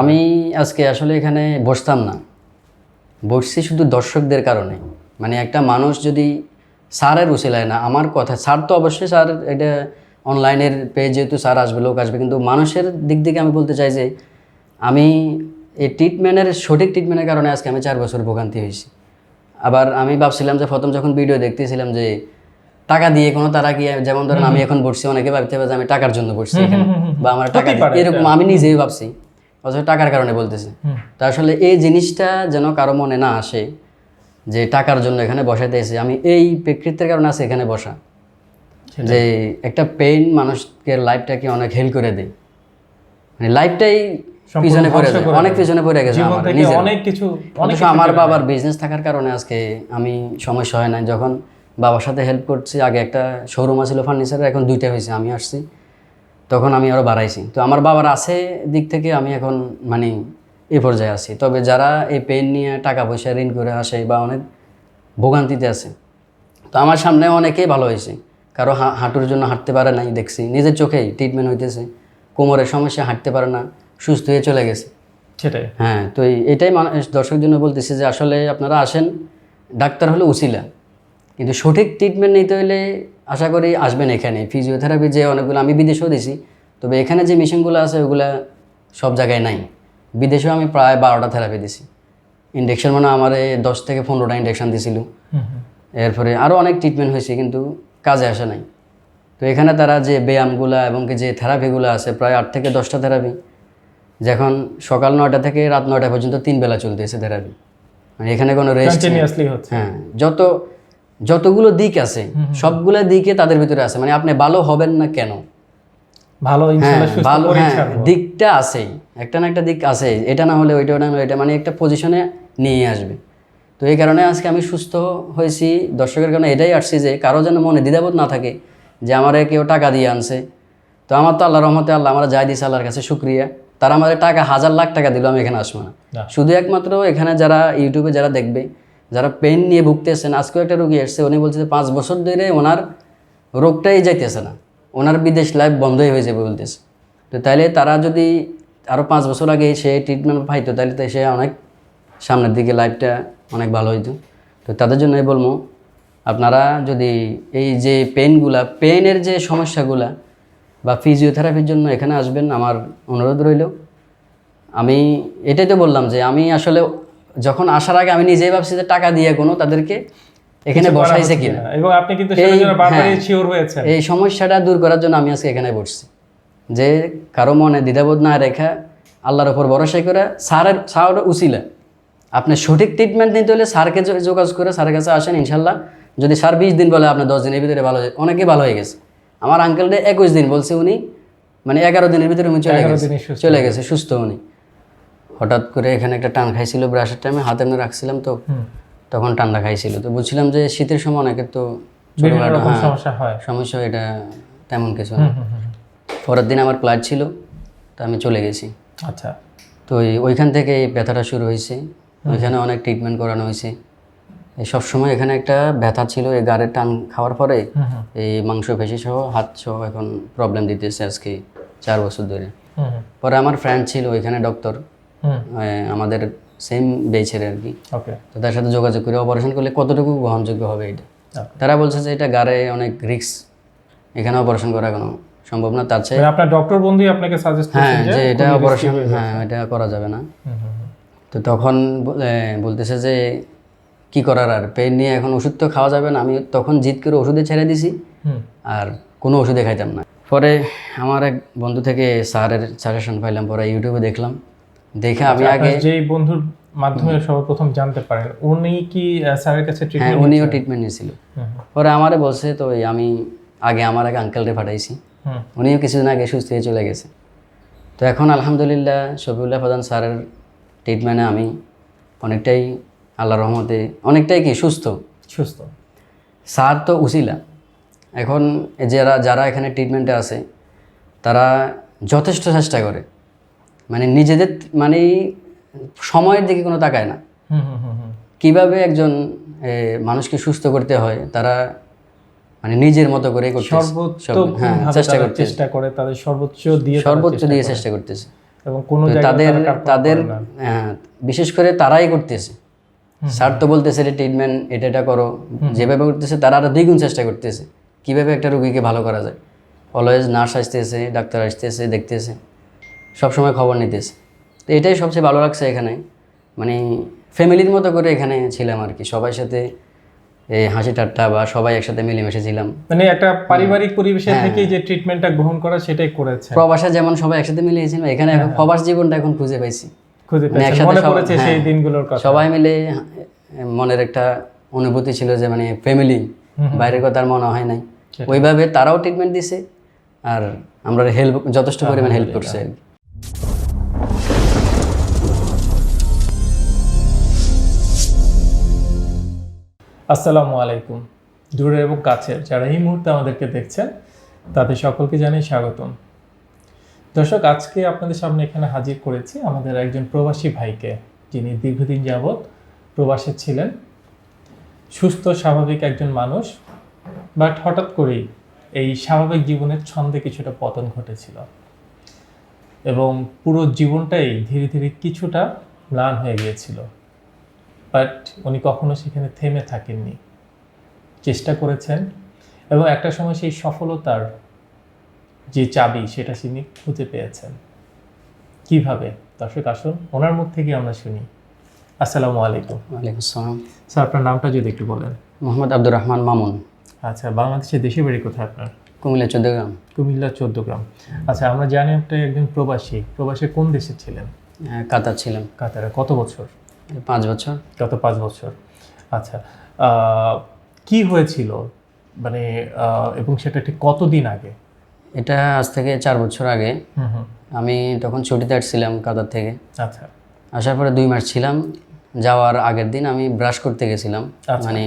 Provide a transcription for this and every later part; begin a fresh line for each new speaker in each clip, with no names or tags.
আমি আজকে আসলে এখানে বসতাম না। বসছি শুধু দর্শকদের কারণে। মানে একটা মানুষ যদি স্যারের উচিলায় না আমার কথা স্যার তো অবশ্যই স্যার এটা অনলাইনের পেয়ে যেহেতু স্যার আসবে লোক আসবে কিন্তু মানুষের দিক থেকে আমি বলতে চাই যে আমি এই ট্রিটমেন্টের সঠিক ট্রিটমেন্টের কারণে আজকে আমি চার বছর ভোগান্তি হয়েছি। আবার আমি ভাবছিলাম যে প্রথম যখন ভিডিও দেখতেছিলাম যে টাকা দিয়ে কোনো তারা কি যেমন ধরেন আমি এখন বসছি অনেকে ভাবতে পারে যে আমি টাকার জন্য বসছি বা আমার টাকা এরকম আমি নিজেই ভাবছি। অথচ টাকার কারণে বলতেছে। তা আসলে এই জিনিসটা যেন কারও মনে না আসে যে টাকার জন্য এখানে বসাতে এসে আমি এই প্রেক্ষিতের কারণে আছে এখানে বসা। যে একটা পেইন মানুষকে লাইফটাকে অনেক হেল্প করে দেয়। মানে লাইফটাই পিছনে পড়ে যায়। অনেক পিছনে পড়ে গেছে আমার নিজের
অনেক কিছু অনেক
আমার বাবার বিজনেস থাকার কারণে আজকে আমি সমস্যা হয় না যখন বাবার সাথে হেল্প করছি আগে একটা শোরুম ছিল ফার্নিচারের এখন দুইটা হয়েছে। আমি আসছি। তখন আমি আরও বাড়াইছি। তো আমার বাবার আছে দিক থেকে আমি এখন মানে এই পর্যায়ে আছি। তবে যারা এই পেন নিয়ে টাকা পয়সা ঋণ করে আসে বা অনেক ভোগান্তিতে আছে তো আমার সামনে অনেকেই ভালো হয়েছে। কারও হাঁটুর জন্য হাঁটতে পারে নাই দেখছি। নিজের চোখেই ট্রিটমেন্ট হইতেছে। কোমরের সমস্যা হাঁটতে পারে না সুস্থ হয়ে চলে গেছে।
সেটাই।
হ্যাঁ তো এটাই মানুষ দর্শক জন্য বলতেছি যে আসলে আপনারা আসেন ডাক্তার হলে উচিলা। কিন্তু সঠিক ট্রিটমেন্ট নিতে হলে আশা করি আসবেন এখানে। ফিজিওথেরাপি যে অনেকগুলো আমি বিদেশেও দিছি তবে এখানে যে মেশিনগুলো আছে ওগুলা সব জায়গায় নাই। বিদেশেও আমি প্রায় বারোটা থেরাপি দিছি। ইন্ডেকশন মানে আমার এই দশ থেকে পনেরোটা ইন্ডেকশন দিছিল। এরপরে আরও অনেক ট্রিটমেন্ট হয়েছে কিন্তু কাজে আসে নাই। তো এখানে তারা যে ব্যায়ামগুলা এবং কি যে থেরাপিগুলো আছে প্রায় আট থেকে দশটা থেরাপি যখন সকাল নয়টা থেকে রাত নয়টা পর্যন্ত তিন বেলা চলতেছে থেরাপি মানে এখানে কোনো রেস্ট হ্যাঁ যত যতগুলো দিক আছে সবগুলো দিকে তাদের ভিতরে আছে। মানে আপনি ভালো হবেন না কেন?
ভালো
হ্যাঁ ভালো হ্যাঁ দিকটা আছেই একটা না একটা দিক আছে এটা না হলে ওইটা না হলে এটা মানে একটা পজিশনে নিয়ে আসবে। তো এই কারণে আজকে আমি সুস্থ হয়েছি। দর্শকের কারণে এটাই আসছি যে কারও যেন মনে দ্বিধাবোধ না থাকে যে আমারে কেউ টাকা দিয়ে আনছে। তো আমার তো আল্লাহ রহমতে আল্লাহ আমরা যাই দিয়েছি আল্লাহর কাছে শুক্রিয়া। তারা আমাদের টাকা হাজার লাখ টাকা দিল আমি এখানে আসব না। শুধু একমাত্র এখানে যারা ইউটিউবে যারা দেখবে যারা পেন নিয়ে ভুগতেছেন, আজকেও একটা রোগী এসছে উনি বলছে যে পাঁচ বছর ধরে ওনার রোগটাই যাইতেছে না, ওনার বিদেশ লাইফ বন্ধই হয়ে যাবে বলতেছে। তো তাইলে তারা যদি আরও পাঁচ বছর আগে সে ট্রিটমেন্ট পাইতো তাহলে তো সে অনেক সামনের দিকে লাইফটা অনেক ভালো হইতো। তো তাদের জন্যই বলব, আপনারা যদি এই যে পেনগুলা পেনের যে সমস্যাগুলা বা ফিজিওথেরাপির জন্য এখানে আসবেন, আমার অনুরোধ রইল। আমি এটাই তো বললাম যে আমি আসলে যখন আসার আগে আমি নিজেই ভাবছি যে টাকা দিয়ে কোনো তাদেরকে এখানে বসাইছে কিনা।
এবং আপনি কিন্তু
এই- হ্যাঁ। এই সমস্যাটা দূর করার জন্য আমি আজকে এখানে বসছি। যে কারও মনে দ্বিধাবোধ না রেখা আল্লাহর ওপর ভরসা করে স্যারের স্যার উচিলা। আপনি সঠিক ট্রিটমেন্ট নিতে হলে স্যারকে যো- যোগাযোগ করে স্যারের কাছে আসেন ইনশাল্লাহ। যদি স্যার বিশ দিন বলে আপনি দশ দিনের ভিতরে ভালো হয়ে অনেকেই ভালো হয়ে গেছে। আমার আঙ্কেলটা একুশ দিন বলছে উনি মানে এগারো দিনের ভিতরে উনি চলে গেছে। চলে গেছে। সুস্থ উনি। হঠাৎ করে এখানে একটা টান খাইছিল ব্রাশের টাইমে হাতে এমনি রাখছিলাম তো তখন ঠান্ডা খাইছিল। তো বুঝছিলাম যে শীতের সময় অনেকের তো হ্যাঁ,
সমস্যা হয়।
সমস্যা এটা তেমন কিছু না। পরের দিন আমার ফ্লাইট ছিল তো আমি চলে গেছি।
আচ্ছা।
তো এই- ওইখান থেকে এই ব্যথাটা শুরু হয়েছে। ওইখানে অনেক ট্রিটমেন্ট করানো হয়েছে। এই সবসময় এখানে একটা ব্যথা ছিল এই গাড়ের টান খাওয়ার পরে এই মাংস পেশি সহ হাত সহ এখন প্রবলেম দিতেছে আজকে চার বছর ধরে। পরে আমার ফ্রেন্ড ছিল ওইখানে ডক্টর। আমাদের সেম বেচের আর কি। তো তার সাথে যোগাযোগ করে অপারেশন করলে কতটুকু গ্রহণযোগ্য হবে এটা। তারা বলছে যে এটা গাড়ে অনেক রিস্ক এখানে অপারেশন করা কোনো সম্ভব না তার চেয়ে
মানে আপনার ডক্টর বন্ধুই আপনাকে সাজেস্ট
হ্যাঁ
যে
এটা অপারেশন
হ্যাঁ
এটা করা যাবে না। তো তখন বলতেছে যে কি করার আর? পেন নিয়ে এখন ওষুধ তো খাওয়া যাবে না। আমি তখন জিদ করে ওষুধে ছেড়ে দিছি। আর কোনো ওষুধে খাইতাম না। পরে আমার এক বন্ধু থেকে স্যারের সাজেশন পাইলাম পরে ইউটিউবে দেখলাম। দেখে আমি আগে
যেই বন্ধুর মাধ্যমে সর্বপ্রথম জানতে পারেন উনি কি স্যারের কাছে
হ্যাঁ
ট্রিটমেন্ট
উনিও ট্রিটমেন্ট নিয়েছিল। পরে আমারে বলছে তো আমি আগে আমার আগে আঙ্কেলকে পাঠাইছি। উনিও কিছুদিন আগে সুস্থ হয়ে চলে গেছে। তো এখন আলহামদুলিল্লাহ শফিউল্লাহ প্রধান স্যারের ট্রিটমেন্টে আমি অনেকটাই আল্লাহ রহমতে অনেকটাই কি সুস্থ।
সুস্থ।
স্যার তো উচিলা এখন যারা যারা এখানে ট্রিটমেন্টে আছে তারা যথেষ্ট চেষ্টা করে। মানে নিজেদের মানে সময়ের দিকে কোনো তাকায় না। কীভাবে একজন মানুষকে সুস্থ করতে হয় তারা মানে নিজের মতো করে
সর্বোচ্চ
হ্যাঁ চেষ্টা
তারা
করতেছে
চেষ্টা করে তাদের সর্বোচ্চ দিয়ে
সর্বোচ্চ দিয়ে চেষ্টা করতেছে।
এবং কোনো
তাদের তাদের হ্যাঁ, বিশেষ করে তারাই করতেছে। স্যার তো বলতেছে এটা ট্রিটমেন্ট এটা এটা করো। যেভাবে করতেছে তারা আরও দ্বিগুণ চেষ্টা করতেছে। কীভাবে একটা রোগীকে ভালো করা যায়? অলওয়েজ নার্স আসতেছে ডাক্তার আসতেছে দেখতেছে। সবসময় খবর নিতেছে। তো এটাই সবচেয়ে ভালো লাগছে এখানে। মানে ফ্যামিলির মতো করে এখানে ছিলাম আর কি। সবার সাথে এই হাসি ঠাট্টা বা সবাই একসাথে মিলেমিশে ছিলাম।
মানে একটা পারিবারিক পরিবেশে
হ্যাঁ।
থেকেই যে ট্রিটমেন্টটা গ্রহণ করা সেটাই করেছে।
প্রবাসে যেমন সবাই একসাথে মিলেছিলাম এখানে এখন প্রবাস জীবনটা এখন খুঁজে পাইছি।
খুঁজে
মানে একসাথে
মনে পড়েছে সেই
হ্যাঁ।
দিনগুলোর কথা।
সবাই মিলে মনের একটা অনুভূতি ছিল যে মানে ফ্যামিলি বাইরের কথা আর মনে হয় নাই। ওইভাবে তারাও ট্রিটমেন্ট দিছে আর আমরা হেল্প যথেষ্ট পরিমাণ হেল্প করছে আর কি।
আসসালামু আলাইকুম। দূরে এবং কাছের যারা এই মুহূর্তে আমাদেরকে দেখছেন, তাদের সকলকে জানাই স্বাগতম। দর্শক, আজকে আপনাদের সামনে এখানে হাজির করেছি আমাদের একজন প্রবাসী ভাইকে, যিনি দীর্ঘদিন যাবৎ প্রবাসে ছিলেন। সুস্থ, স্বাভাবিক একজন মানুষ, বাট হঠাৎ করেই এই স্বাভাবিক জীবনের ছন্দে কিছুটা পতন ঘটেছিল। এবং পুরো জীবনটাই ধীরে ধীরে কিছুটা ম্লান হয়ে গিয়েছিল। বাট উনি কখনো সেখানে থেমে থাকেননি। চেষ্টা করেছেন এবং একটা সময় সেই সফলতার যে চাবি সেটা তিনি খুঁজে পেয়েছেন। কীভাবে? দর্শক আসুন ওনার মুখ থেকে আমরা শুনি। আসসালামু আলাইকুম।
ওয়ালাইকুম আসসালাম।
স্যার আপনার নামটা যদি একটু বলেন।
মোহাম্মদ আব্দুর রহমান মামুন।
আচ্ছা বাংলাদেশের দেশের বাড়ি কোথায় আপনার?
কুমিল্লা চৌদ্দগ্রাম।
কুমিল্লা চোদ্দ গ্রাম আচ্ছা আমরা জানি আপনি একজন প্রবাসী। প্রবাসী কোন দেশে ছিলেন?
কাতার ছিলাম।
কাতারে। কত বছর?
পাঁচ বছর।
গত পাঁচ বছর। আচ্ছা কি হয়েছিল? মানে এবং সেটা ঠিক কতদিন আগে?
এটা আজ থেকে চার বছর আগে। আমি তখন ছুটিতে আসছিলাম কাতার থেকে।
আচ্ছা।
আসার পরে দুই মাস ছিলাম। যাওয়ার আগের দিন আমি ব্রাশ করতে গেছিলাম।
আচ্ছা।
মানে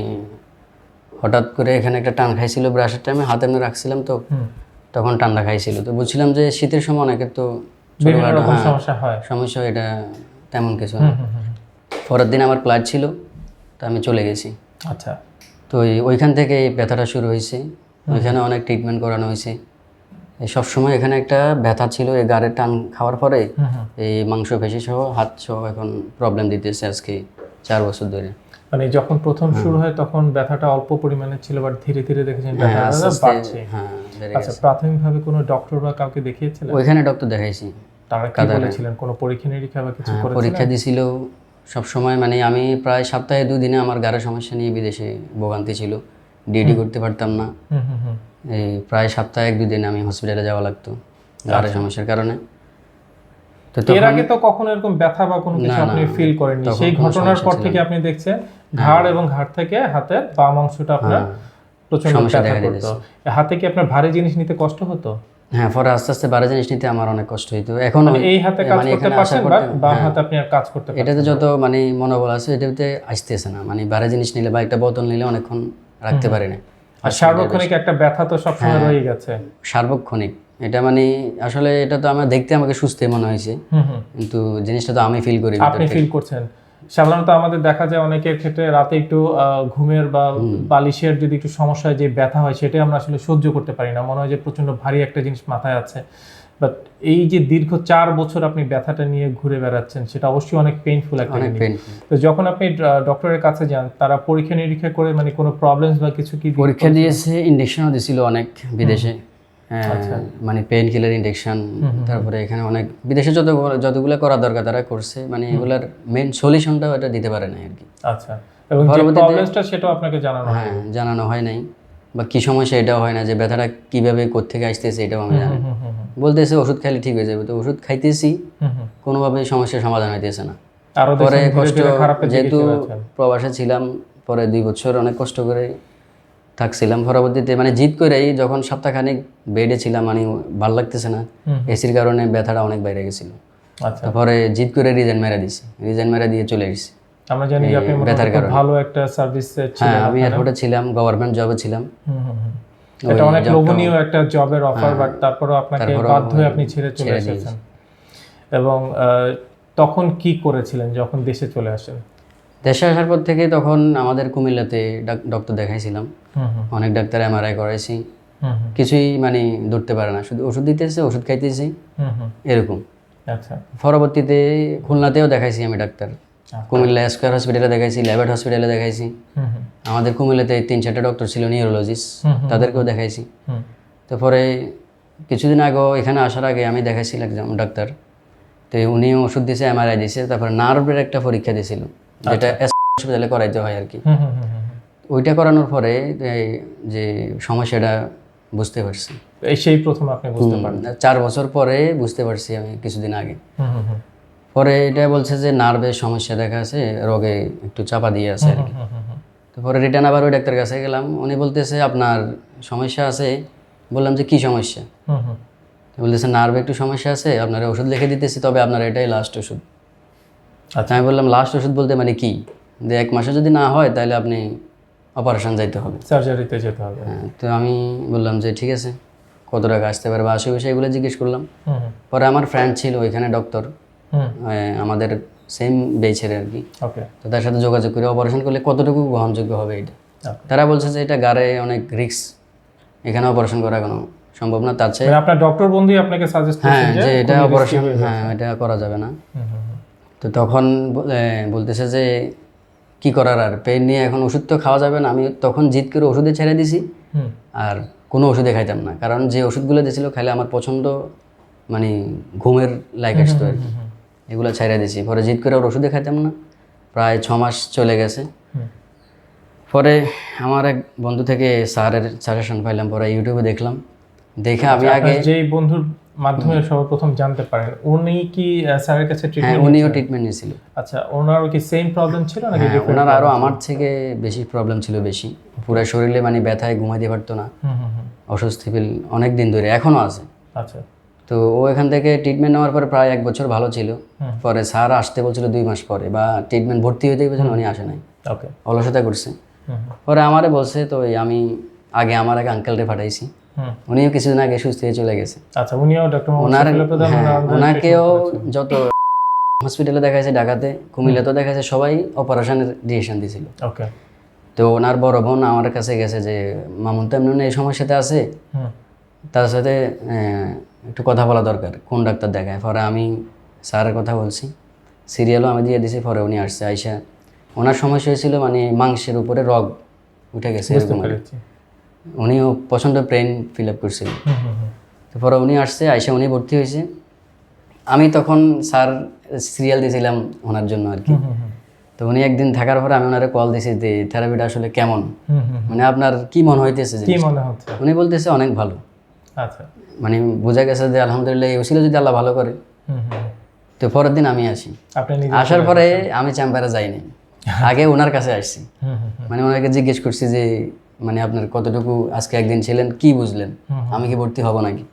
হঠাৎ করে এখানে একটা টান খাইছিল ব্রাশের টাইমে হাতে এমনি রাখছিলাম তো। তখন ঠান্ডা খাইছিল। তো বুঝছিলাম যে শীতের সময় অনেকের তো হ্যাঁ,
সমস্যা হয়।
সমস্যা এটা তেমন কিছু না। পরের দিন আমার ফ্লাইট ছিল তো আমি চলে গেছি।
আচ্ছা।
তো ওইখান থেকে এই ব্যথাটা শুরু হয়েছে। ওইখানে অনেক ট্রিটমেন্ট করানো হয়েছে। এই সবসময় এখানে একটা ব্যথা ছিল এই গাড়ের টান খাওয়ার পরে এই মাংস পেশি সহ হাত সহ এখন প্রবলেম দিতেছে আজকে চার বছর ধরে।
মানে যখন প্রথম শুরু হয় তখন ব্যথাটা অল্প পরিমাণে ছিল বাট ধীরে ধীরে দেখেছেন
হ্যাঁ
ব্যথাটা বাড়ছে।
হ্যাঁ
আচ্ছা প্রাথমিকভাবে কোনো ডক্টর বা কাউকে দেখিয়েছিলেন?
ওইখানে ডক্টর দেখাইছি।
তারা কি বলেছিলেন? কোনো পরীক্ষা নিরীক্ষা বা কিছু
হ্যাঁ, পরীক্ষা দিছিল সব সময় মানে আমি প্রায় সপ্তাহে দুদিনে আমার গাড়ির সমস্যা নিয়ে বিদেশে ভোগান্তি ছিল। ডিউটি করতে পারতাম না। এই প্রায় সপ্তাহে এক দুদিন আমি হসপিটালে যাওয়া লাগতো গাড়ির সমস্যার কারণে। তো
এর আগে তো কখনো এরকম ব্যথা বা কোনো কিছু আপনি ফিল করেননি। সেই ঘটনার পর থেকে আপনি দেখছেন ঘাড় এবং ঘাড় থেকে হাতের বাম অংশটা আপনার প্রচণ্ড
সমস্যা
ব্যথা
দেখা
করতো। হাতে কি আপনার ভারী জিনিস নিতে কষ্ট হতো?
হ্যাঁ পরে আস্তে আস্তে বারো জিনিস নিতে আমার অনেক কষ্ট হইতো। এখন
মানে এই হাতে কাজ
মানে
করতে পারছেন বাম হাতে আপনি আর কাজ করতে
এটাতে যত মানে মনোবল আছে এটাতে আসতেছে না। মানে বারো জিনিস নিলে বা একটা বোতল নিলে অনেকক্ষণ রাখতে পারি না
আর সার্বক্ষণিক একটা ব্যথা তো সবসময়
হ্যাঁ।
রয়ে গেছে।
সার্বক্ষণিক। এটা মানে আসলে এটা তো আমার দেখতে আমাকে সুস্থ মনে হয়েছে। কিন্তু জিনিসটা তো আমি ফিল করি
আপনি ফিল করছেন। সাধারণত আমাদের দেখা যায় অনেকের ক্ষেত্রে রাতে একটু ঘুমের বা বালিশের যদি একটু সমস্যা হয় যে ব্যথা হয় সেটাই আমরা আসলে সহ্য করতে পারি না। মনে হয় যে প্রচণ্ড ভারী একটা জিনিস মাথায় আছে। বাট এই যে দীর্ঘ চার বছর আপনি ব্যথাটা নিয়ে ঘুরে বেড়াচ্ছেন সেটা অবশ্যই অনেক পেইনফুল একটা তো যখন আপনি ডক্টরের কাছে যান তারা পরীক্ষা নিরীক্ষা করে মানে কোনো প্রবলেমস বা কিছু কি
পরীক্ষা দিয়েছে ইঞ্জেকশনও দিয়েছিল অনেক বিদেশে। মানে পেইন কিলার ইঞ্জেকশন তারপরে এখানে অনেক বিদেশে যত যতগুলো করা দরকার তারা করছে মানে এগুলার মেইন সলিউশনটাও এটা দিতে পারে না আর কি।
আচ্ছা। এবং প্রবলেমসটা সেটাও আপনাকে জানানো হয়।
জানানো হয় নাই। বা কি সমস্যা এটাও হয় না যে ব্যথাটা কীভাবে কোত্থেকে আসতেছে এটাও আমি জানি বলতেছে ওষুধ খাইলে ঠিক হয়ে যাবে। তো ওষুধ খাইতেছি কোনোভাবে সমস্যার সমাধান হইতেছে না। পরে কষ্ট যেহেতু প্রবাসে ছিলাম পরে দুই বছর অনেক কষ্ট করে থাকছিলাম। পরবর্তীতে মানে জিদ করেই যখন সপ্তাহখানিক বেডে ছিলাম মানে ভালো লাগতেছে না এসির কারণে ব্যথাটা অনেক বাইরে গেছিল।
আচ্ছা।
তারপরে জিদ করে রিজাইন মেরা দিছি। রিজাইন মেরা দিয়ে চলে এসেছি
আমরা জানি আপনি
ব্যথার
খুব ভালো একটা সার্ভিস
হ্যাঁ আমি এয়ারপোর্টে ছিলাম গভর্নমেন্ট জবে ছিলাম।
এটা অনেক লোভনীয় একটা জবের অফার বাট তারপরেও আপনাকে বাধ্য হয়ে আপনি ছেড়ে চলে এসেছেন। এবং তখন কি করেছিলেন যখন দেশে চলে আসেন?
দেশে আসার পর থেকে তখন আমাদের কুমিল্লাতে ডক্টর দেখাইছিলাম। অনেক ডাক্তার এমআরআই করাইছি। কিছুই মানে ধরতে পারে না। শুধু ওষুধ দিতেছে ওষুধ খাইতেছি। এরকম।
আচ্ছা।
পরবর্তীতে খুলনাতেও দেখাইছি আমি ডাক্তার। কুমিল্লা স্কোয়ার হসপিটালে দেখাইছি ল্যাবেট হসপিটালে দেখাইছি। আমাদের কুমিল্লাতে তিন চারটা ডক্টর ছিল নিউরোলজিস্ট তাদেরকেও দেখাইছি।
হুম।
তো পরে কিছুদিন আগেও এখানে আসার আগে আমি দেখাইছিলাম একজন ডাক্তার। তো উনি ওষুধ দিয়েছে এমআরআই দিয়েছে তারপর নার্ভের একটা পরীক্ষা দিয়েছিল যেটা হসপিটালে করাইতে হয় আর কি। ওইটা করানোর পরে যে সমস্যাটা বুঝতে পারছি।
সেই প্রথম আপনি বুঝতে পারেন
চার বছর পরে বুঝতে পারছি আমি কিছুদিন আগে। পরে এটা বলছে যে নার্ভের সমস্যা দেখা আছে রোগে একটু চাপা দিয়ে আছে আর কি। পরে রিটার্ন আবার ওই ডাক্তারের কাছে গেলাম। উনি বলতেছে আপনার সমস্যা আছে? বললাম যে কি সমস্যা? বলতেছে নার্ভে একটু সমস্যা আছে আপনার ওষুধ লিখে দিতেছি তবে আপনার এটাই লাস্ট ওষুধ। আচ্ছা। আমি বললাম লাস্ট ওষুধ বলতে মানে কি? যে এক মাসে যদি না হয় তাহলে আপনি অপারেশন যাইতে হবে।
সার্জারিতে যেতে হবে।
হ্যাঁ, তো আমি বললাম যে ঠিক আছে কত টাকা আসতে পারে? বা আশেপাশে এগুলো জিজ্ঞেস করলাম। পরে আমার ফ্রেন্ড ছিল ওইখানে ডক্টর আমাদের সেম বেচের আর কি। তো তার সাথে যোগাযোগ করে অপারেশন করলে কতটুকু গ্রহণযোগ্য হবে এটা? তারা বলছে যে এটা গাড়ে অনেক রিস্ক এখানে অপারেশন করা কোনো সম্ভব না। তার চেয়ে
মানে আপনার ডক্টর বন্ধুই আপনাকে সাজেস্ট
হ্যাঁ যে এটা অপারেশন
হ্যাঁ
এটা করা যাবে না। তো তখন বলতেছে যে কি করার আর? পেন নিয়ে এখন ওষুধ তো খাওয়া যাবে না। আমি তখন জিদ করে ওষুধে ছেড়ে দিছি। আর কোনো ওষুধে খাইতাম না। কারণ যে ওষুধগুলো দিয়েছিল খাইলে আমার পছন্দ মানে ঘুমের লাইক আসতো আর কি। এগুলো ছেড়ে দিয়েছি পরে জিদ করে ওর ওষুধে খাইতাম না। প্রায় ছ মাস চলে গেছে। পরে আমার এক বন্ধু থেকে স্যারের সাজেশন পাইলাম। পরে ইউটিউবে দেখলাম। দেখে আমি আগে
যেই বন্ধুর মাধ্যমে সর্বপ্রথম জানতে পারেন। উনি কি স্যারের কাছে
হ্যাঁ
ট্রিটমেন্ট
উনিও ট্রিটমেন্ট নিয়েছিল।
আচ্ছা ওনারও কি সেম প্রবলেম ছিল নাকি
হ্যাঁ ওনার আরও আমার থেকে বেশি প্রবলেম ছিল বেশি। পুরো শরীরে মানে ব্যথায় ঘুমাইতে পারতো না।
হুম হুম হুম।
অস্বস্তি ফিল অনেক দিন ধরে এখনও আছে।
আচ্ছা।
তো ও এখান থেকে ট্রিটমেন্ট নেওয়ার পরে প্রায় এক বছর ভালো ছিল। পরে স্যার আসতে বলছিল দুই মাস পরে বা ট্রিটমেন্ট ভর্তি হইতে গেছিল উনি আসে নাই।
ওকে
অলসতা করছে। পরে আমারে বলছে তো আমি আগে আমার আগে আঙ্কেলরে পাঠাইছি। উনিও কিছুদিন আগে সুস্থ হয়ে চলে গেছে।
আচ্ছা উনিও ডক্টর
ওনার হ্যাঁ, ওনাকেও যত হসপিটালে দেখাইছে ঢাকাতে কুমিল্লাতেও দেখাইছে সবাই অপারেশনের ডিসিশন দিয়েছিল
ওকে
তো ওনার বড় বোন আমার কাছে গেছে যে মামুন তো এমনি এই সমস্যাতে আছে। তার সাথে একটু কথা বলা দরকার কোন ডাক্তার দেখায়? পরে আমি স্যারের কথা বলছি। সিরিয়ালও আমি দিয়ে দিছি পরে উনি আসছে আইসা। ওনার সমস্যা হয়েছিল মানে মাংসের উপরে রগ উঠে গেছে এরকম উনিও পছন্দ পেন ফিল আপ করছিল।
হুম হুম হুম।
তো পরে উনি আসছে আইসা উনি ভর্তি হয়েছে। আমি তখন স্যার সিরিয়াল দিয়েছিলাম ওনার জন্য আর কি। তো উনি একদিন থাকার পরে আমি ওনারে কল দিয়েছি যে থেরাপিটা আসলে কেমন? মানে আপনার কি মনে হইতেছে উনি বলতেছে অনেক ভালো।
আচ্ছা।
মানে বোঝা গেছে যে আলহামদুলিল্লাহ এই ওসিলা যদি আল্লাহ ভালো করে। তো পরের দিন আমি আসি। আসার পরে আমি চেম্বারে যাইনি। আগে ওনার কাছে আসছি। মানে ওনাকে জিজ্ঞেস করছি যে মানে আপনার কতটুকু আজকে একদিন ছিলেন কি বুঝলেন? আমি কি ভর্তি হব নাকি?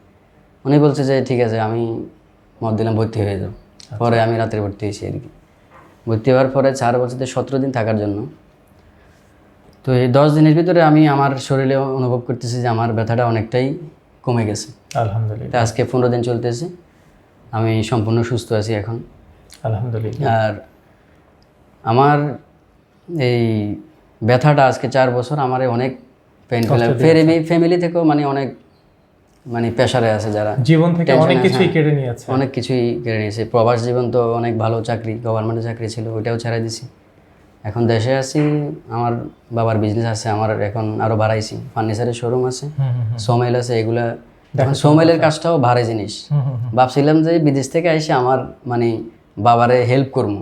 উনি বলছে যে ঠিক আছে আমি মত দিলাম ভর্তি হয়ে যাও। পরে আমি রাত্রে ভর্তি হয়েছি আর কি। ভর্তি হওয়ার পরে চার বছরতে সতেরো দিন থাকার জন্য। তো এই দশ দিনের ভিতরে আমি আমার শরীরে অনুভব করতেছি যে আমার ব্যথাটা অনেকটাই কমে গেছে।
আলহামদুলিল্লাহ।
আজকে পনেরো দিন চলতেছে। আমি সম্পূর্ণ সুস্থ আছি এখন।
আলহামদুলিল্লাহ।
আর আমার এই ব্যথাটা আজকে চার বছর আমার অনেক পেন ফ্যামিলি ফ্যামিলি থেকেও মানে অনেক মানে প্রেশারে আছে যারা।
জীবন থেকে অনেক কিছুই। কেড়ে নিয়েছে।
অনেক কিছুই কেড়ে নিয়েছে। প্রবাস জীবন তো অনেক ভালো চাকরি গভর্নমেন্টের চাকরি ছিল ওইটাও ছেড়ে দিছি। এখন দেশে আছি আমার বাবার বিজনেস আছে আমার এখন আরও বাড়াইছি। ফার্নিচারের শোরুম আছে সোমাইল আছে এগুলা এখন সোমাইলের কাজটাও ভারী জিনিস। ভাবছিলাম যে বিদেশ থেকে এসে আমার মানে বাবারে হেল্প করব।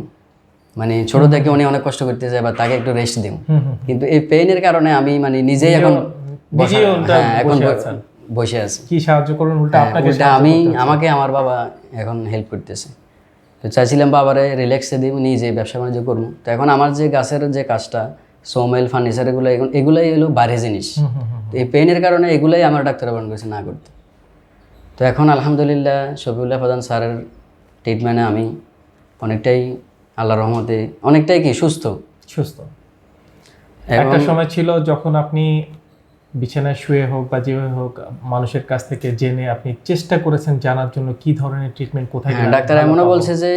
মানে ছোট থেকে উনি অনেক কষ্ট করতেছে বা তাকে একটু রেস্ট
হুম
কিন্তু এই পেইনের কারণে আমি মানে নিজেই এখন বসা- হ্যাঁ, এখন
বসে
আছি।
কি সাহায্য করুন উল্টা আপনাকে
উল্টা আমি আমাকে আমার বাবা এখন হেল্প করতেছে। তো চাইছিলাম বাবারে রিল্যাক্সে দিব নিজে ব্যবসা বাণিজ্য করব তো এখন আমার যে গাছের যে কাজটা সোমেল ফার্নিচার এগুলো এগুলো- এগুলাই হলো বাইরে জিনিস। তো এই পেইনের কারণে এগুলাই আমার ডাক্তার বারণ করেছে না করতে। তো এখন আলহামদুলিল্লাহ শফিউল্লাহ প্রধান স্যারের ট্রিটমেন্টে আমি অনেকটাই আল্লাহ রহমতে অনেকটাই কি সুস্থ?
সুস্থ। একটা সময় ছিল যখন আপনি বিছানায় শুয়ে হোক বা যেভাবে হোক মানুষের কাছ থেকে জেনে আপনি চেষ্টা করেছেন জানার জন্য কি ধরনের ট্রিটমেন্ট কোথায়
হ্যাঁ ডাক্তার এমনও বলছে যে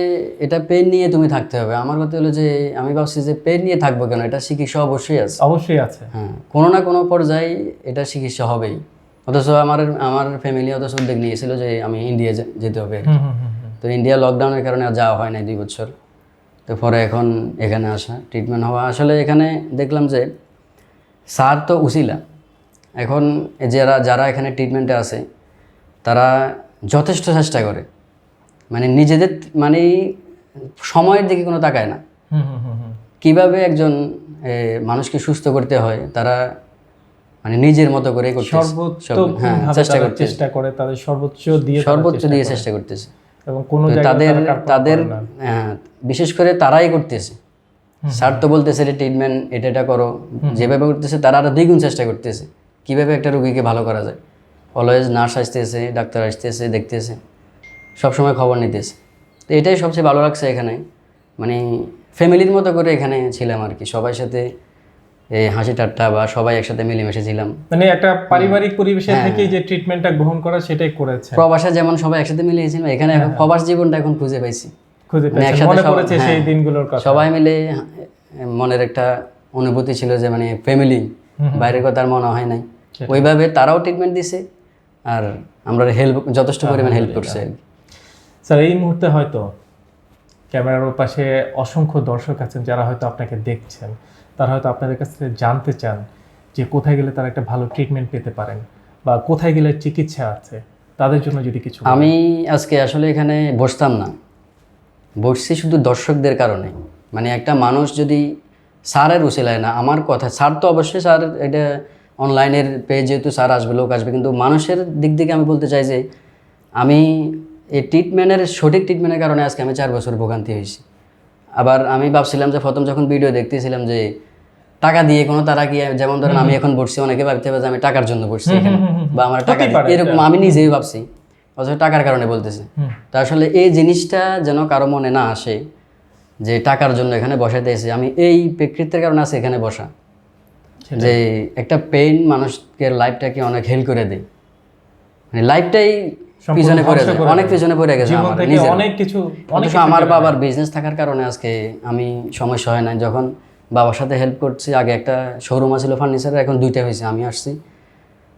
এটা পেন নিয়ে তুমি থাকতে হবে। আমার কথা হলো যে আমি ভাবছি যে পেন নিয়ে থাকব কেন? এটা চিকিৎসা অবশ্যই আছে।
অবশ্যই আছে।
হ্যাঁ কোনো না কোনো পর্যায়ে এটা চিকিৎসা হবেই। অথচ আমার আমার ফ্যামিলি অথচ উদ্যোগ নিয়েছিল যে আমি ইন্ডিয়া যেতে হবে। তো ইন্ডিয়া লকডাউনের কারণে যাওয়া হয় নাই দুই বছর। তো পরে এখন এখানে আসা ট্রিটমেন্ট হওয়া। আসলে এখানে দেখলাম যে স্যার তো উচিলা এখন যারা যারা এখানে ট্রিটমেন্টে আছে তারা যথেষ্ট চেষ্টা করে। মানে নিজেদের মানে সময়ের দিকে কোনো তাকায় না। কীভাবে একজন মানুষকে সুস্থ করতে হয় তারা মানে নিজের মতো করে হ্যাঁ চেষ্টা
করে তাদের সর্বোচ্চ দিয়ে
সর্বোচ্চ দিয়ে চেষ্টা করতেছে।
এবং কোনো
তাদের তাদের। হ্যাঁ, বিশেষ করে তারাই করতেছে। স্যার তো বলতেছে রে ট্রিটমেন্ট এটা এটা করো। যেভাবে করতেছে তারা আরও দ্বিগুণ চেষ্টা করতেছে। কীভাবে একটা রুগীকে ভালো করা যায়? অলওয়েজ নার্স আসতেছে ডাক্তার আসতেছে দেখতেছে। সবসময় খবর নিতেছে। তো এটাই সবচেয়ে ভালো লাগছে এখানে। মানে ফ্যামিলির মতো করে এখানে ছিলাম আর কি। সবার সাথে এই হাসি ঠাট্টা বা সবাই একসাথে মিলেমিশে ছিলাম।
মানে একটা পারিবারিক পরিবেশে
হ্যাঁ।
থেকেই যে ট্রিটমেন্টটা গ্রহণ করা সেটাই করেছে।
প্রবাসে যেমন সবাই একসাথে মিলেছিলাম এখানে এখন প্রবাস জীবনটা এখন খুঁজে পাইছি।
খুঁজে
মানে একসাথে
মনে পড়েছে সেই
হ্যাঁ।
দিনগুলোর কথা।
সবাই মিলে মনের একটা অনুভূতি ছিল যে মানে ফ্যামিলি বাইরের কথা আর মনে হয় নাই। ওইভাবে তারাও ট্রিটমেন্ট দিছে আর আমরা হেল্প যথেষ্ট পরিমাণ হেল্প করছে
স্যার এই মুহূর্তে হয়তো ক্যামেরার পাশে অসংখ্য দর্শক আছেন যারা হয়তো আপনাকে দেখছেন। তারা হয়তো আপনাদের কাছ থেকে জানতে চান যে কোথায় গেলে তারা একটা ভালো ট্রিটমেন্ট পেতে পারেন বা কোথায় গেলে চিকিৎসা আছে, তাদের জন্য যদি কিছু
আমি আজকে আসলে এখানে বসতাম না। বসছি শুধু দর্শকদের কারণে। মানে একটা মানুষ যদি স্যারের উচিলায় না, আমার কথা, স্যার তো অবশ্যই স্যার এটা অনলাইনের পেয়ে যেহেতু স্যার আসবে, লোক আসবে, কিন্তু মানুষের দিক থেকে আমি বলতে চাই যে আমি এই ট্রিটমেন্টের সঠিক ট্রিটমেন্টের কারণে আজকে আমি চার বছর ভোগান্তি হয়েছি। আবার আমি ভাবছিলাম যে প্রথম যখন ভিডিও দেখতেছিলাম যে টাকা দিয়ে কোনো তারা কি যেমন ধরেন আমি এখন বসছি অনেকে ভাবতে পারে যে আমি টাকার জন্য বসছি বা আমার টাকা এরকম আমি নিজেই ভাবছি অথচ টাকার কারণে বলতেছে। তা আসলে এই জিনিসটা যেন কারও মনে না আসে যে টাকার জন্য এখানে বসাতে এসে আমি এই প্রেক্ষিতের কারণে আছে এখানে বসা। যে একটা পেইন মানুষকে লাইফটাকে অনেক হেল্প করে দেয়। মানে লাইফটাই পিছনে পড়ে যায়। অনেক পিছনে পড়ে গেছে
অনেক কিছু
আমার বাবার বিজনেস থাকার কারণে আজকে আমি সমস্যা হয় না যখন বাবার সাথে হেল্প করছি আগে একটা শোরুম আছিল ফার্নিচারের এখন দুইটা হয়েছে আমি আসছি।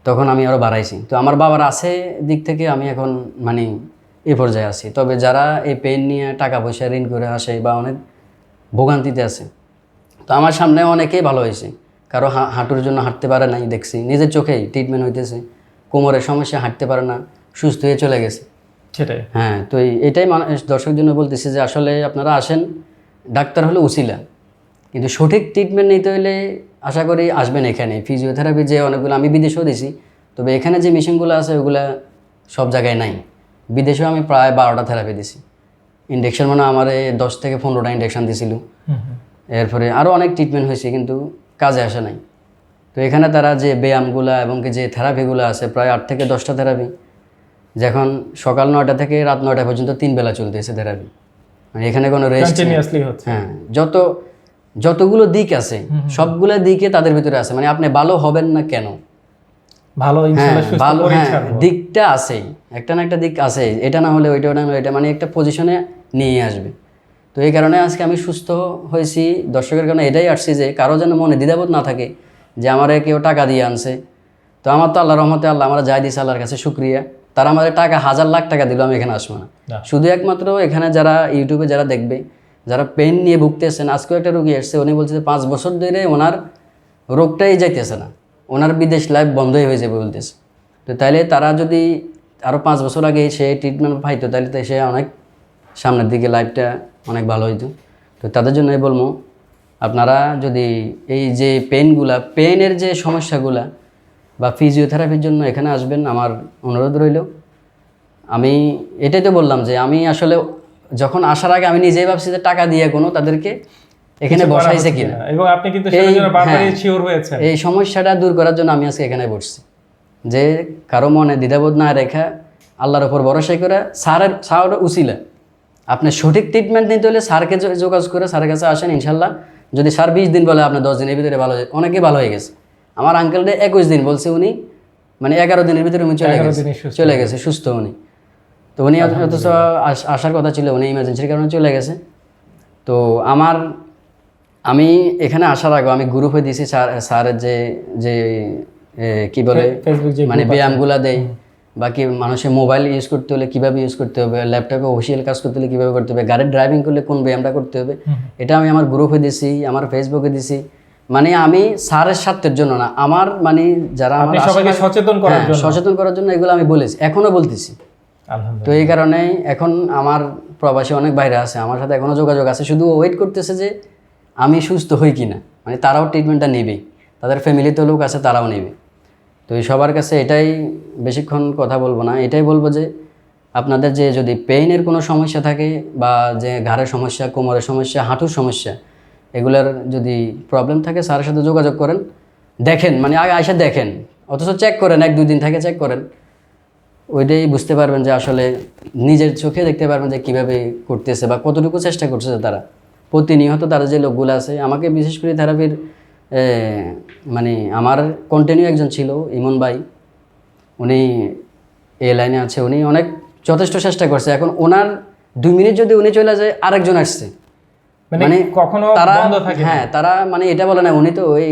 তখন আমি আরও বাড়াইছি। তো আমার বাবার আছে দিক থেকে আমি এখন মানে এ পর্যায়ে আছি। তবে যারা এই পেন নিয়ে টাকা পয়সা ঋণ করে আসে বা অনেক ভোগান্তিতে আছে তো আমার সামনে অনেকেই ভালো হয়েছে। কারও হাঁটুর জন্য হাঁটতে পারে নাই দেখছি। নিজের চোখেই ট্রিটমেন্ট হইতেছে। কোমরের সমস্যা হাঁটতে পারে না। সুস্থ হয়ে চলে গেছে।
সেটাই।
হ্যাঁ তো এটাই মানুষ দর্শকের জন্য বলতেছি যে আসলে আপনারা আসেন ডাক্তার হলো উসিলা। কিন্তু সঠিক ট্রিটমেন্ট নিতে হলে আশা করি আসবেন এখানে। ফিজিওথেরাপি যে অনেকগুলো আমি বিদেশেও দিছি তবে এখানে যে মেশিনগুলো আছে ওগুলা সব জায়গায় নাই। বিদেশেও আমি প্রায় বারোটা থেরাপি দিছি। ইন্ডেকশন মানে আমার এই দশ থেকে পনেরোটা ইন্ডেকশন দিছিল। এরপরে আরও অনেক ট্রিটমেন্ট হয়েছে কিন্তু কাজে আসে নাই। তো এখানে তারা যে ব্যায়ামগুলা এবং কি যে থেরাপিগুলো আছে প্রায় আট থেকে দশটা থেরাপি যখন সকাল নয়টা থেকে রাত নয়টা পর্যন্ত তিন বেলা চলতেছে থেরাপি মানে এখানে কোনো রেস্ট হ্যাঁ যত যতগুলো দিক আছে সবগুলো দিকে তাদের ভিতরে আছে। মানে আপনি ভালো হবেন না কেন?
ভালো
হ্যাঁ ভালো হ্যাঁ দিকটা আছেই একটা না একটা দিক আছে। এটা না হলে ওইটা ওটা না হলে এটা মানে একটা পজিশনে নিয়ে আসবে। তো এই কারণে আজকে আমি সুস্থ হয়েছি। দর্শকের কারণে এটাই আসছি যে কারও যেন মনে দ্বিধাবোধ না থাকে যে আমার কেউ টাকা দিয়ে আনছে। তো আমার তো আল্লাহ রহমতে আল্লাহ আমরা যাই দিয়েছে আল্লাহর কাছে শুক্রিয়া। তারা আমাদের টাকা হাজার লাখ টাকা দিল আমি এখানে আসব না। শুধু একমাত্র এখানে যারা ইউটিউবে যারা দেখবে যারা পেন নিয়ে ভুগতেছেন আজকেও একটা রুগী এসছে উনি বলছে যে পাঁচ বছর ধরে ওনার রোগটাই যাইতেছে না। ওনার বিদেশ লাইফ বন্ধই হয়ে যাবে বলতেছে। তো তাইলে তারা যদি আরও পাঁচ বছর আগে সে ট্রিটমেন্ট পাইতো তাহলে তো সে অনেক সামনের দিকে লাইফটা অনেক ভালো হইতো। তো তাদের জন্যই বলব আপনারা যদি এই যে পেনগুলা পেনের যে সমস্যাগুলা বা ফিজিওথেরাপির জন্য এখানে আসবেন আমার অনুরোধ রইল। আমি এটাই তো বললাম যে আমি আসলে যখন আসার আগে আমি নিজেই ভাবছি যে টাকা দিয়ে কোনো তাদেরকে এখানে বসাইছে কিনা।
এবং আপনি কিন্তু
এই- হ্যাঁ। এই সমস্যাটা দূর করার জন্য আমি আজকে এখানে বসছি। যে কারও মনে দ্বিধাবোধ না রেখা আল্লাহর ওপর ভরসা করে স্যারের স্যার উচিলা। আপনি সঠিক ট্রিটমেন্ট নিতে হলে স্যারকে যোগাযোগ করে স্যারের কাছে আসেন ইনশাল্লাহ। যদি স্যার বিশ দিন বলে আপনি দশ দিনের ভিতরে ভালো অনেকেই ভালো হয়ে গেছে। আমার আঙ্কেলটা একুশ দিন বলছে উনি মানে এগারো দিনের ভিতরে উনি চলে গেছে। চলে গেছে সুস্থ উনি। তো উনি অথচ আসার কথা ছিল উনি ইমার্জেন্সির কারণে চলে গেছে। তো আমার আমি এখানে আসার আগে আমি গ্রুপ হয়ে দিয়েছি স্যার স্যারের যে যে কি বলে মানে ব্যায়ামগুলা দেয় বাকি মানুষের মোবাইল ইউজ করতে হলে কীভাবে ইউজ করতে হবে ল্যাপটপে অফিসিয়াল কাজ করতে হলে কীভাবে করতে হবে গাড়ির ড্রাইভিং করলে কোন ব্যায়ামটা করতে হবে। এটা আমি আমার গ্রুপে দিছি আমার ফেসবুকে দিছি মানে আমি স্যারের স্বার্থের জন্য না আমার মানে যারা আমার
সবাইকে সচেতন করার
হ্যাঁ,
জন্য।
সচেতন করার জন্য এগুলো আমি বলেছি এখনও বলতেছি। তো এই কারণে এখন আমার প্রবাসী অনেক বাইরে আছে আমার সাথে এখনও যোগাযোগ আছে শুধু ওয়েট করতেছে যে আমি সুস্থ হই কি না মানে তারাও ট্রিটমেন্টটা নেবে তাদের ফ্যামিলিতে লোক আছে তারাও নেবে। তো এই সবার কাছে এটাই বেশিক্ষণ কথা বলব না এটাই বলব যে আপনাদের যে যদি পেইনের কোনো সমস্যা থাকে বা যে ঘাড়ের সমস্যা কোমরের সমস্যা হাঁটুর সমস্যা এগুলার যদি প্রবলেম থাকে, স্যারের সাথে যোগাযোগ করেন। দেখেন মানে আগে এসে দেখেন। অথচ চেক করেন, এক, দুই দিন থেকে চেক করেন। ওইটাই বুঝতে পারবেন যে আসলে নিজের চোখে দেখতে পারবেন যে কীভাবে করতেছে বা কতটুকু চেষ্টা করতেছে তারা। প্রতিনিয়ত তারা যে লোকগুলো আছে, আমাকে বিশেষ করে থেরাপির মানে আমার কন্টিনিউ একজন ছিল, ইমন ভাই। উনি এ লাইনে আছে, উনি অনেক যথেষ্ট চেষ্টা করছে। এখন ওনার দুই মিনিট যদি উনি চলে যায়, আরেকজন আসছে।
মানে কখনো
তারা
বন্ধ থাকে
হ্যাঁ তারা মানে এটা বলে না উনি তো ওই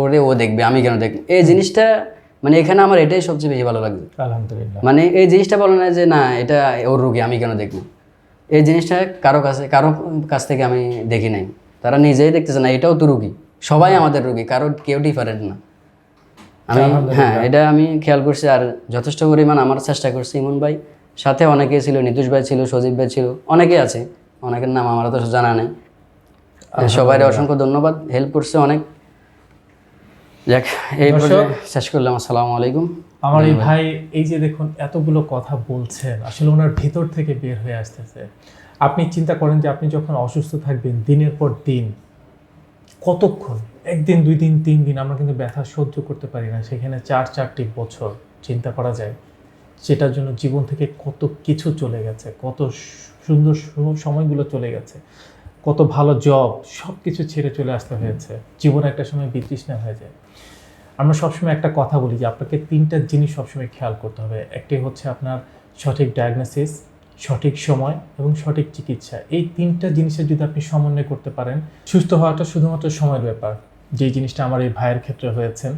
ওরে ও দেখবে আমি কেন দেখব? এই জিনিসটা মানে এখানে আমার এটাই সবচেয়ে বেশি ভালো লাগছে।
আলহামদুলিল্লাহ।
মানে এই জিনিসটা বলে না যে না এটা ওর রুগী আমি কেন দেখব? এই জিনিসটা কারও কাছে কারও কাছ থেকে আমি দেখি নাই। তারা নিজেই দেখতেছে না এটাও তো রুগী। সবাই আমাদের রুগী কারও কেউ ডিফারেন্ট না। আমি হ্যাঁ এটা আমি খেয়াল করছি আর যথেষ্ট পরিমাণ আমার চেষ্টা করছি ইমন ভাই। সাথে অনেকে ছিল নিতুষ ভাই ছিল সজীব ভাই ছিল অনেকে আছে। অনেকের নাম আমার তো জানা নেই। সবাই অসংখ্য ধন্যবাদ। হেল্প করছে অনেক। যাক এই শেষ করলাম। আসসালামু আলাইকুম।
আমার এই ভাই এই যে দেখুন এতগুলো কথা বলছেন আসলে ওনার ভেতর থেকে বের হয়ে আসতেছে। আপনি চিন্তা করেন যে আপনি যখন অসুস্থ থাকবেন দিনের পর দিন কতক্ষণ? একদিন দুই দিন তিন দিন আমরা কিন্তু ব্যথা সহ্য করতে পারি না। সেখানে চার চারটি বছর চিন্তা করা যায়। সেটার জন্য জীবন থেকে কত কিছু চলে গেছে কত সুন্দর সময়গুলো চলে গেছে। কত ভালো জব সব কিছু ছেড়ে চলে আসতে হয়েছে। জীবন একটা সময় বিতৃষ্ণা হয়ে যায়। আমরা সবসময় একটা কথা বলি যে, আপনাকে তিনটা জিনিস সবসময় খেয়াল করতে হবে। একটি হচ্ছে আপনার সঠিক ডায়াগনোসিস সঠিক সময় এবং সঠিক চিকিৎসা। এই তিনটা জিনিসের যদি আপনি সমন্বয় করতে পারেন, সুস্থ হওয়াটা শুধুমাত্র সময়ের ব্যাপার যে জিনিসটা আমার এই ভাইয়ের ক্ষেত্রে হয়েছে।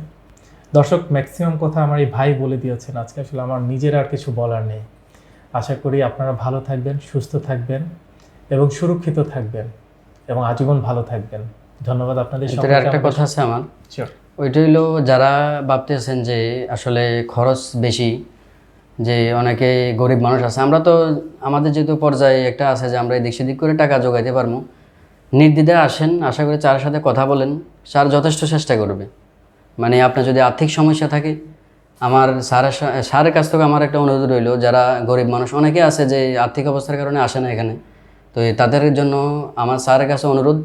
দর্শক ম্যাক্সিমাম কথা আমার এই ভাই বলে দিয়েছেন। আজকে আসলে আমার নিজের আর কিছু বলার নেই। আশা করি আপনারা ভালো থাকবেন, সুস্থ থাকবেন। এবং সুরক্ষিত থাকবেন এবং আজীবন ভালো থাকবেন। ধন্যবাদ আপনাদের সকলকে।
একটা কথা আছে আমার. ওইটা হইল যারা ভাবতেছেন যে আসলে খরচ বেশি যে অনেকে গরিব মানুষ আছে আমরা তো আমাদের যেহেতু পর্যায়ে একটা আছে যে আমরা এদিক সেদিক করে টাকা জোগাইতে পারব। নির্দ্বিধায় আসেন আশা করি চার সাথে কথা বলেন স্যার যথেষ্ট চেষ্টা করবে। মানে আপনার যদি আর্থিক সমস্যা থাকে আমার স্যারের স্যারের কাছ থেকে আমার একটা অনুরোধ রইল যারা গরিব মানুষ অনেকে আছে যে আর্থিক অবস্থার কারণে আসে না এখানে। তো তাদের জন্য আমার স্যারের কাছে অনুরোধ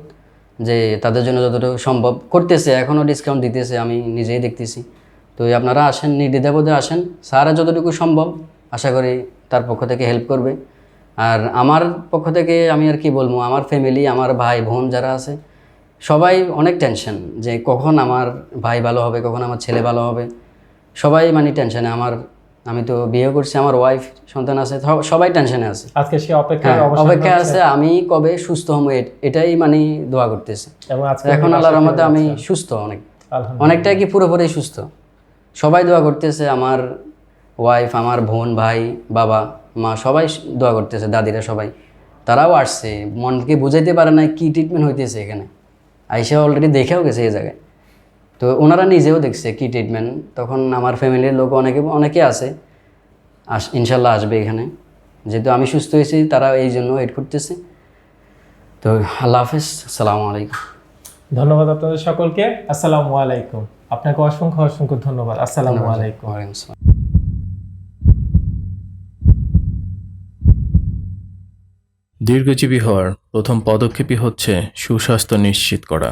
যে তাদের জন্য যতটুকু সম্ভব করতেছে, এখনও ডিসকাউন্ট দিতেছে, আমি নিজেই দেখতেছি। তো আপনারা আসেন নির্দ্বিধাবোধে আসেন। স্যারের যতটুকু সম্ভব আশা করি তার পক্ষ থেকে হেল্প করবে। আর আমার পক্ষ থেকে আমি আর কি বলব, আমার ফ্যামিলি আমার ভাই, বোন যারা আছে, সবাই অনেক টেনশন যে কখন আমার ভাই ভালো হবে, কখন আমার ছেলে ভালো হবে। সবাই মানে টেনশনে আমার আমি তো বিয়ে করছি আমার ওয়াইফ সন্তান আছে সবাই টেনশনে আছে।
আজকে সে অপেক্ষায়
হ্যাঁ, অপেক্ষা আছে আমি কবে সুস্থ হব এটাই মানে দোয়া করতেছি। এখন আল্লাহর রহমতে আমি সুস্থ অনেক। অনেকটাই কি পুরোপুরি সুস্থ। সবাই দোয়া করতেছে আমার ওয়াইফ আমার বোন ভাই বাবা মা সবাই দোয়া করতেছে দাদিরা সবাই। তারাও আসছে মনকে বুঝাইতে পারে না কি ট্রিটমেন্ট হইতেছে এখানে। আইসা অলরেডি দেখেও গেছে এই জায়গায়। তো ওনারা নিজেও দেখছে কি ট্রিটমেন্ট তখন আমার ফ্যামিলির লোক অনেকে অনেকে আছে। আস ইনশাল্লাহ আসবে এখানে। যেহেতু আমি সুস্থ হয়েছি তারা এই জন্য ওয়েট করতেছে। তো আল্লাহ হাফিজ আসসালামু আলাইকুম।
ধন্যবাদ আপনাদের সকলকে। আসসালামু আলাইকুম। আপনাকে অসংখ্য অসংখ্য ধন্যবাদ। আসসালামু আলাইকুম।
ওয়ালাইকুম আসসালাম।
দীর্ঘজীবী হওয়ার প্রথম পদক্ষেপই হচ্ছে সুস্বাস্থ্য নিশ্চিত করা।